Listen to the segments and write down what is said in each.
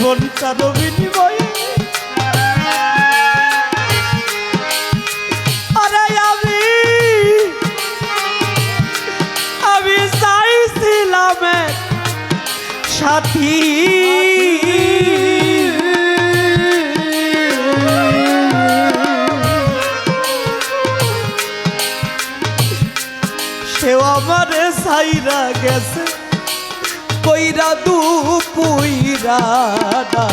জীবনটার বিনিময়ে আরে আমি আমি চাইছিলাম সাথী। সেও আমারে সাইরা গেছে কইরা দু পুইরা ডাকা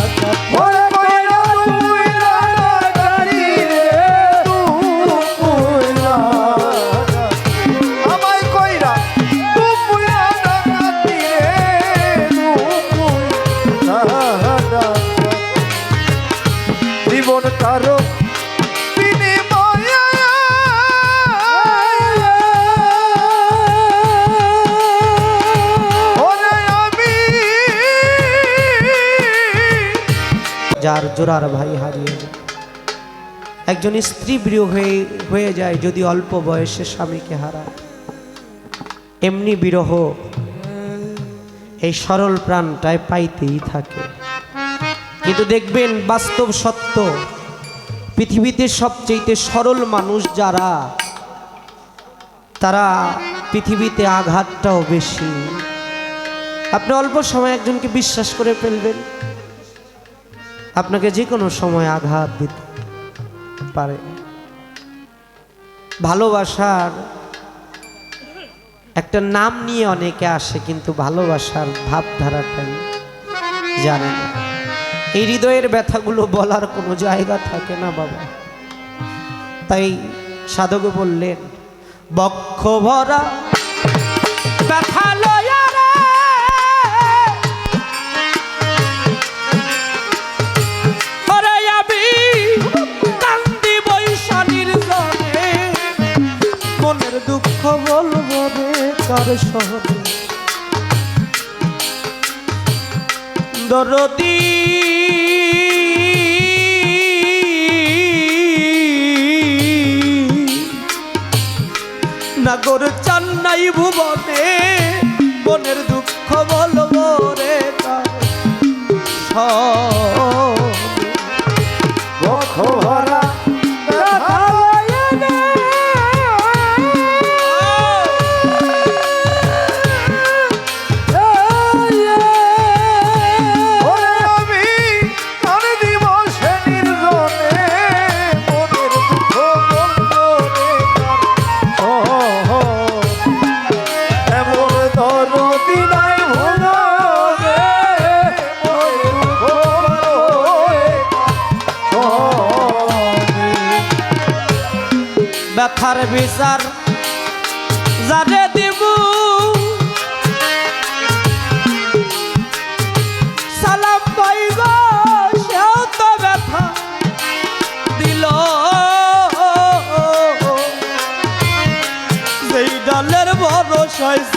জোড়ার ভাই হারিয়ে যায়। একজন স্ত্রী প্রিয় হয়ে হয়ে যায় যদি অল্প বয়সে স্বামীকে হারায়। এমনি বিরহ এই সরল প্রাণটায় পাইতেই থাকে। কিন্তু দেখবেন বাস্তব সত্য, পৃথিবীতে সবচেয়ে সরল মানুষ যারা, তারা পৃথিবীতে আঘাতটাও বেশি। আপনি অল্প সময় একজনকে বিশ্বাস করে ফেলবেন। আপনাকে যে কোনো সময় আঘাত দিতে পারে। ভালোবাসার একটা নাম নিয়ে অনেকে আসে, কিন্তু ভালোবাসার ভাবধারাটাই জানে না। এই হৃদয়ের ব্যথাগুলো বলার কোনো জায়গা থাকে না বাবা। তাই সাধক বললেন, বক্ষ ভরা, ব্যথা রে কার শহরে দরদি নাগর চান্নাই ভুবনে মনের দুঃখ বলব রে কার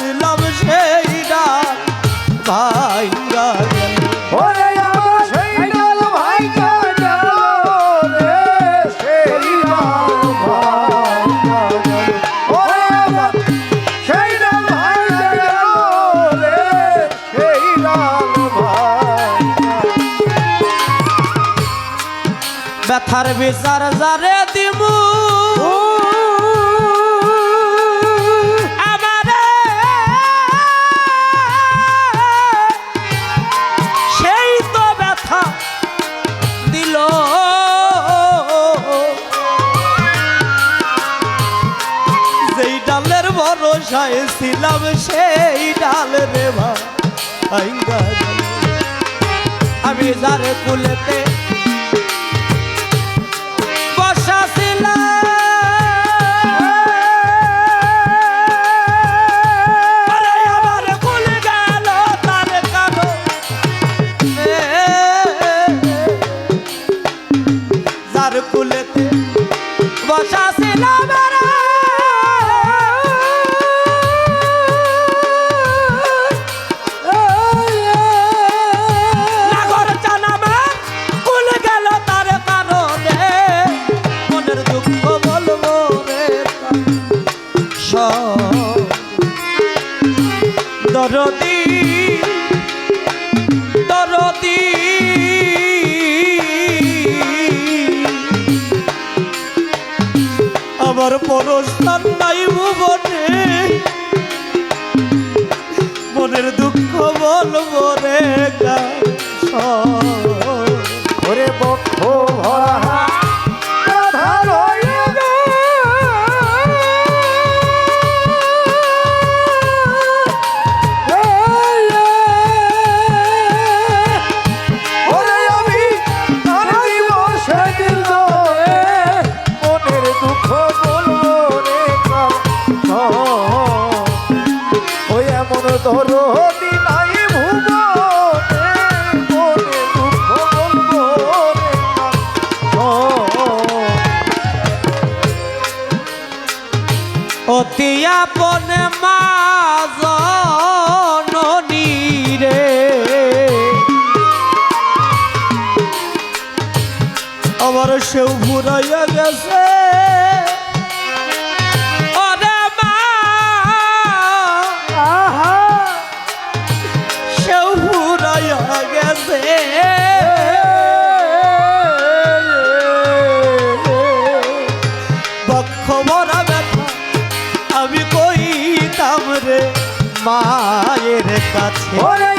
ছিলাম সেই ডাল ভাইরা গেল ওরে আমার সেই ডাল ভাইকা গেল রে সেই ডাল ভাইকা গেল ওরে আমার সেই ডাল ভাইকা গেল রে সেই ডাল ভাইকা ব্যথার বিচার যারে ছিলাম সেই ডাল রে গেল। আমি যারে কুলেতে বলব আমার সেও ঘুরাইয়া গেছে। আমি কইতাম রে মায়ের কাছে।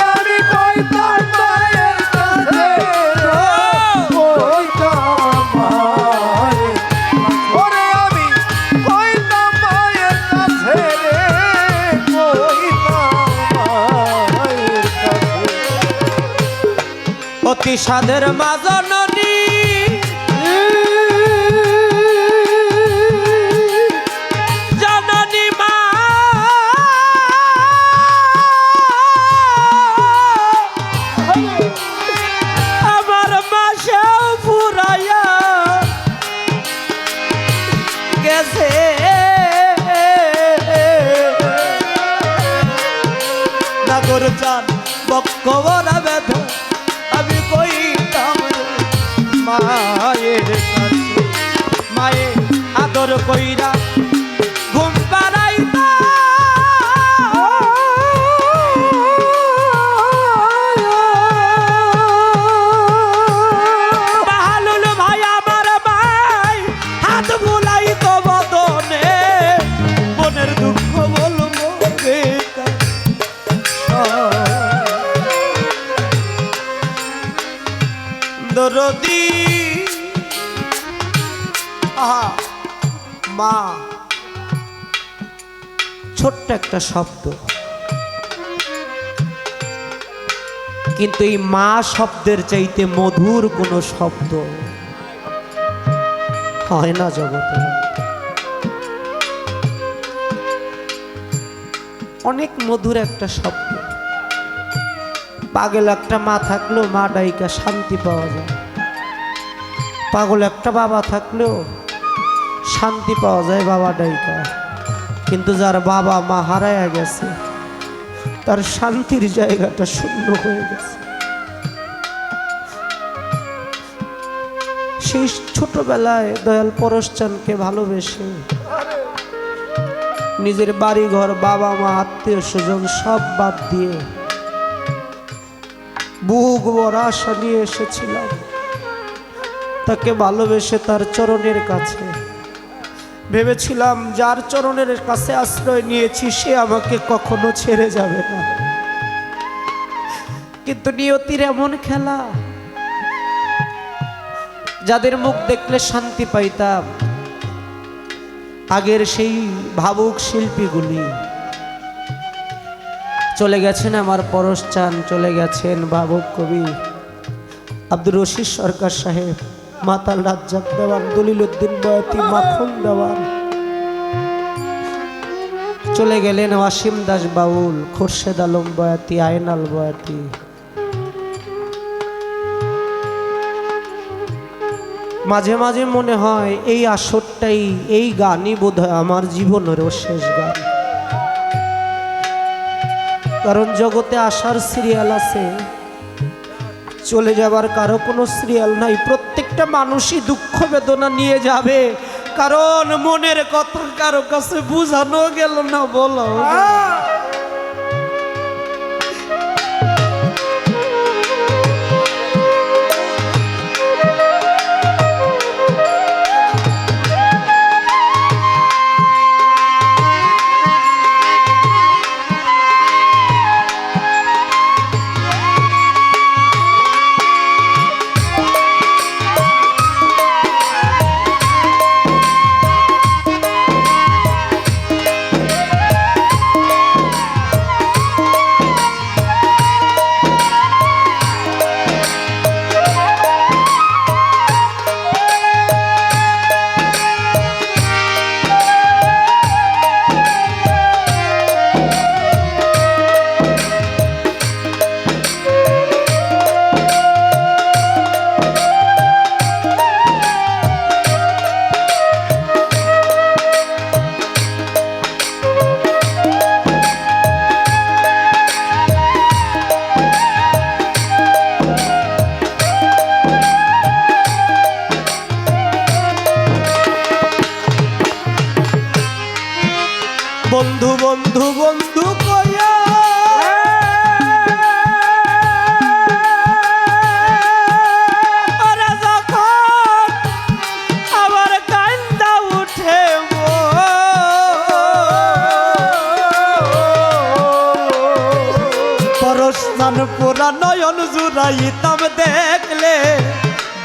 সাধের মা দরদি। আহা, মা। ছোট্ট একটা শব্দ। কিন্তু এই মা শব্দের চাইতে মধুর কোনো শব্দ হয় না জগতে। অনেক মধুর একটা শব্দ। পাগল একটা মা থাকলেও মা ডাইকা শান্তি পাওয়া যায়। পাগল একটা বাবা থাকলেও শান্তি পাওয়া যায় বাবা ডাইকা কিন্তু যার বাবা মা হারায়া গেছে, তার শান্তির জায়গাটা শূন্য হয়ে গেছে। সেই ছোটবেলায় দয়াল পরশচানকে ভালোবেসে নিজের বাড়ি ঘর বাবা মা, আত্মীয় স্বজন সব বাদ দিয়ে বুক ভরা আশা নিয়ে এসেছিলাম। তাকে ভালোবেসে তার চরণের কাছে। ভেবেছিলাম, যার চরণের কাছে আশ্রয় নিয়েছি, সে আমাকে কখনো ছেড়ে যাবে না। কিন্তু নিয়তির এমন খেলা, যাদের মুখ দেখলে শান্তি পাইতাম, আগের সেই ভাবুক শিল্পীগুলি। চলে গেছেন আমার পরশ চান, চলে গেছেন ভাবুক কবি আব্দুর রশিদ সরকার সাহেব। মাতাল রাজ্জাক দেওয়ান দলিল উদ্দিন বয়াতি, মাখন দেওয়ান। চলে গেলেন ওয়াসিম দাস বাউল খোরশেদ আলম বয়াতি, আয়নাল বয়াতি। মাঝে মাঝে মনে হয়, এই আসরটাই, এই গানই বোধ আমার জীবনেরও শেষ গান। কারণ জগতে আসার সিরিয়াল আছে, চলে যাবার কারও কোনো সিরিয়াল নাই প্রত্যেকটা মানুষই দুঃখ বেদনা নিয়ে যাবে। কারণ মনের কথা কারও কাছে বুঝানো গেল না বলো। বন্ধু বন্ধু বন্ধু কয়া স্নান পোড়া নয়ন জুড়াইতাম দেখলে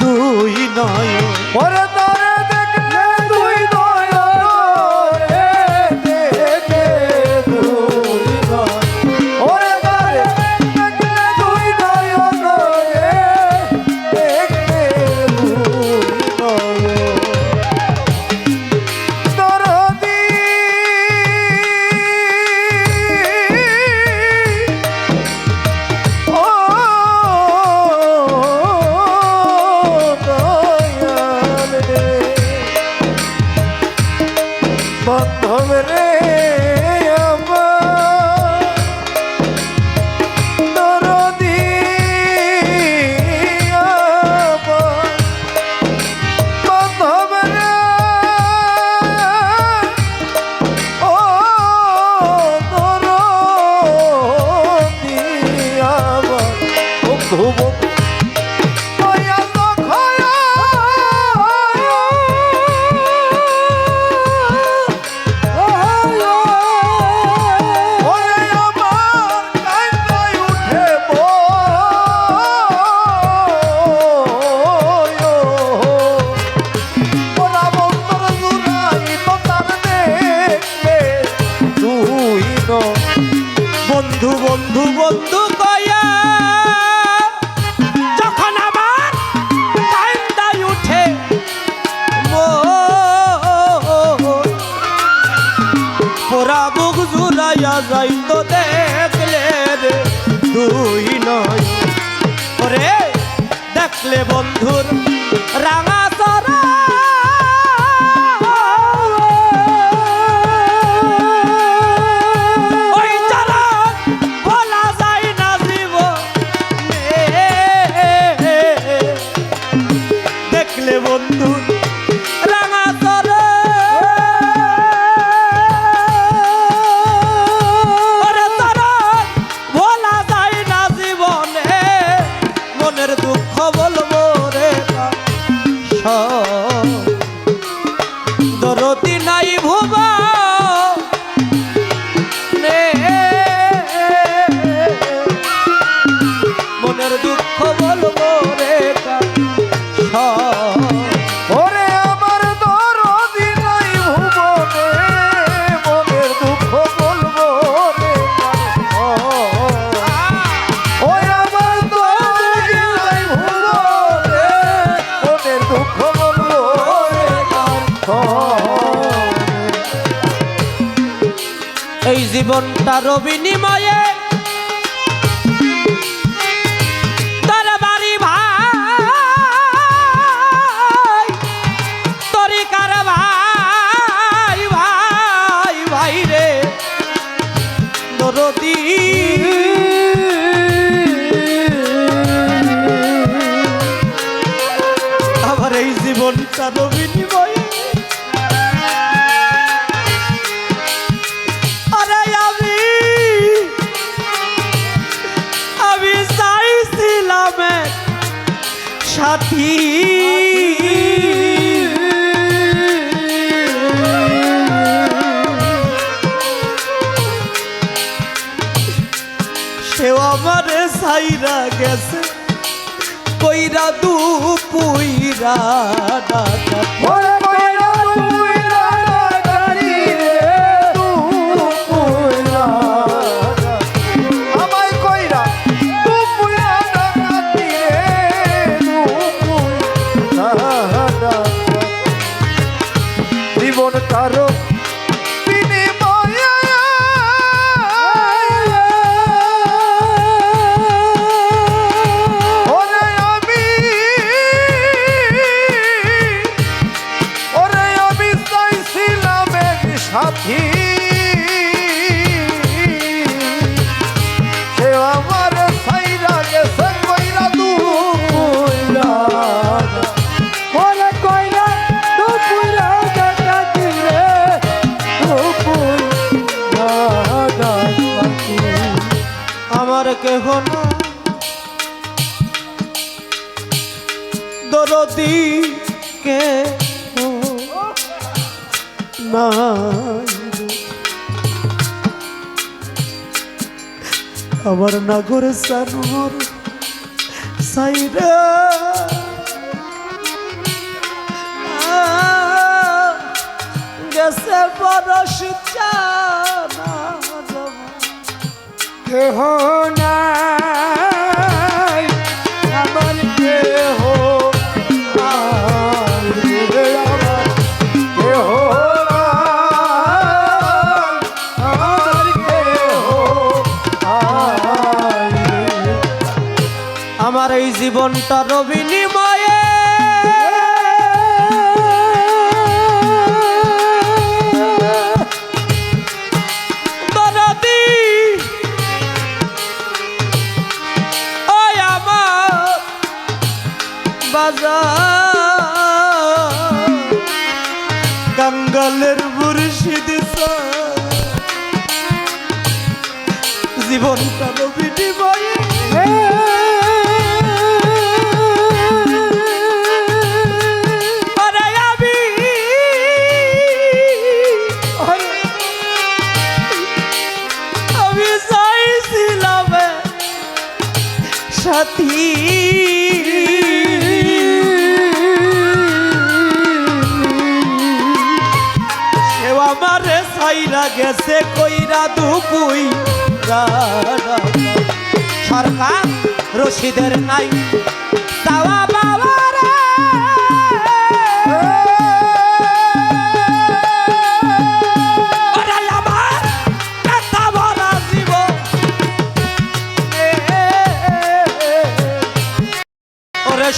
দুই নয় আসলে বন্ধুর রাঙা राधा দরদি কে আমার নাগরে সানুর সাইরা। গেছে বরস কেহ না জীবনটা রবি গেছে কইরা দুপুই সরকার রশিদের নাই। তাওয়া বাবা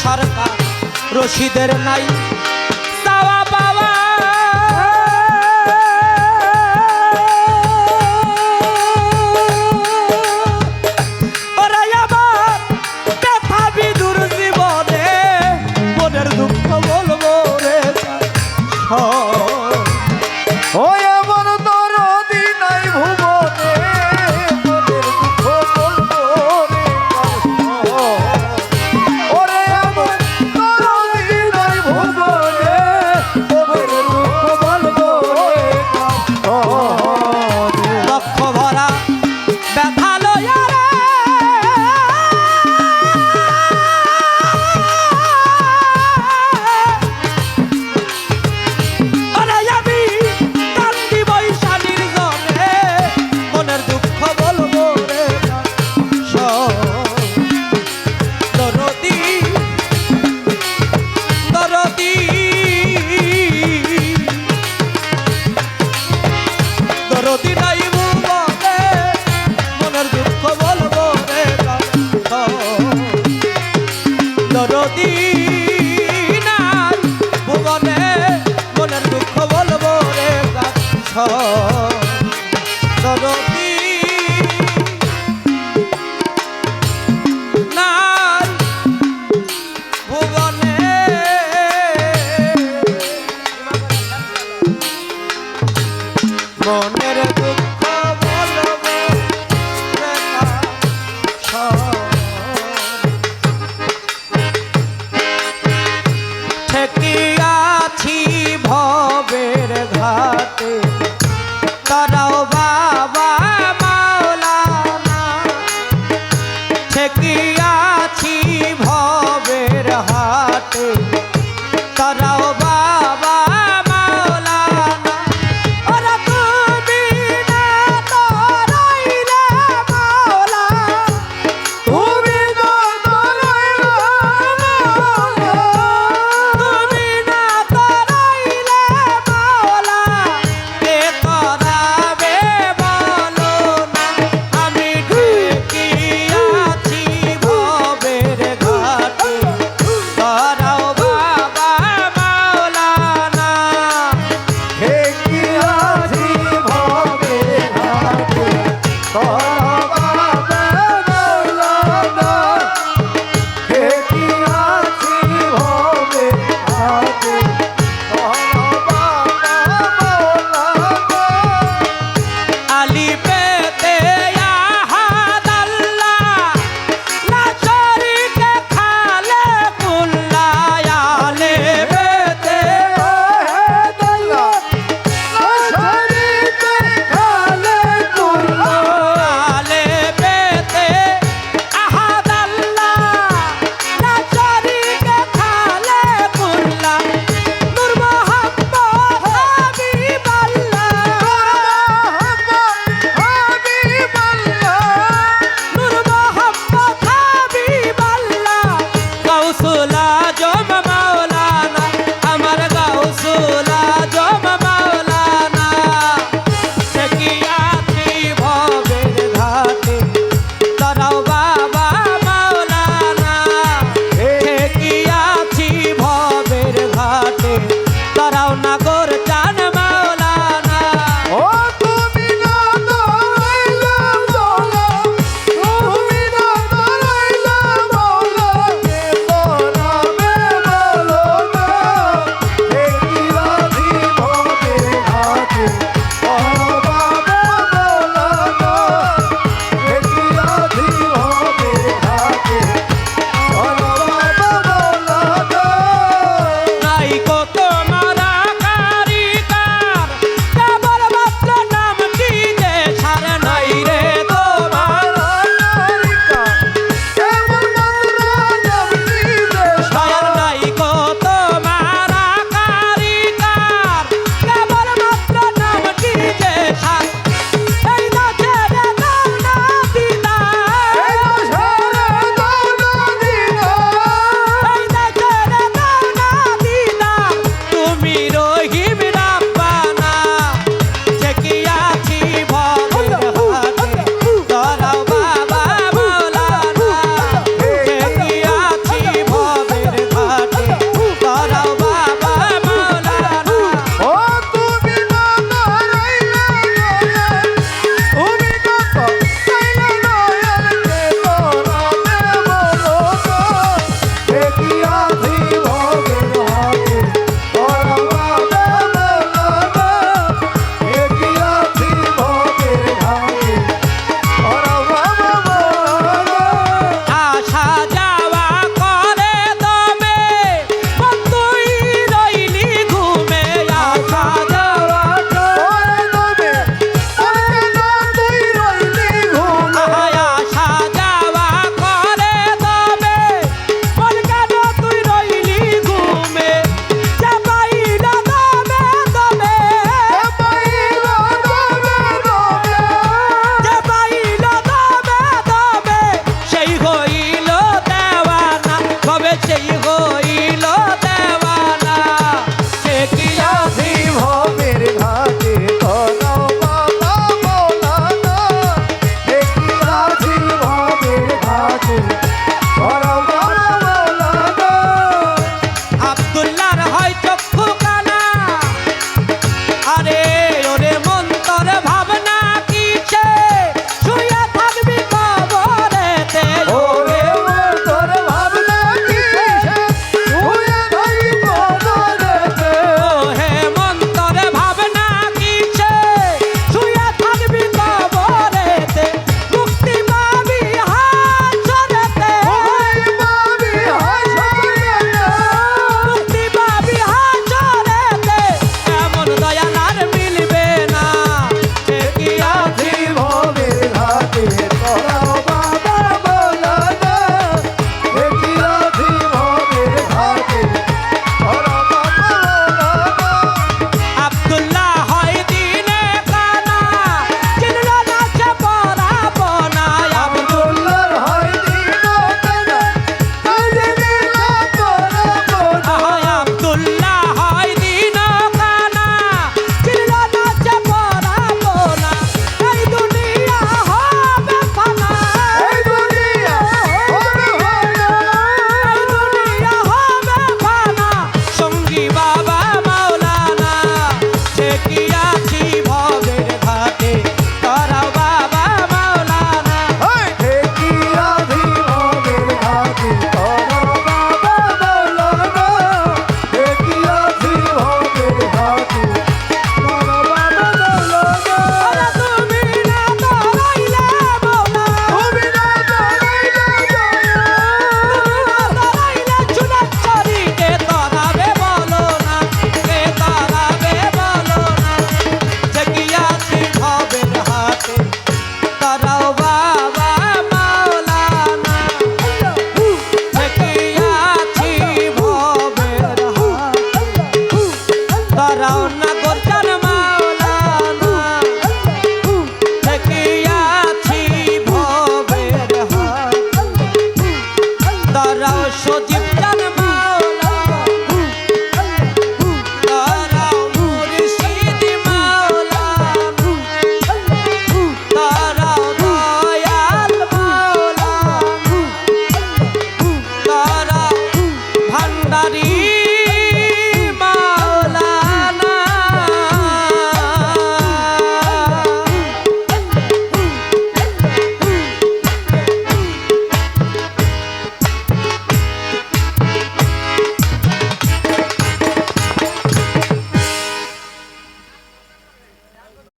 সরকার রশিদের নাই।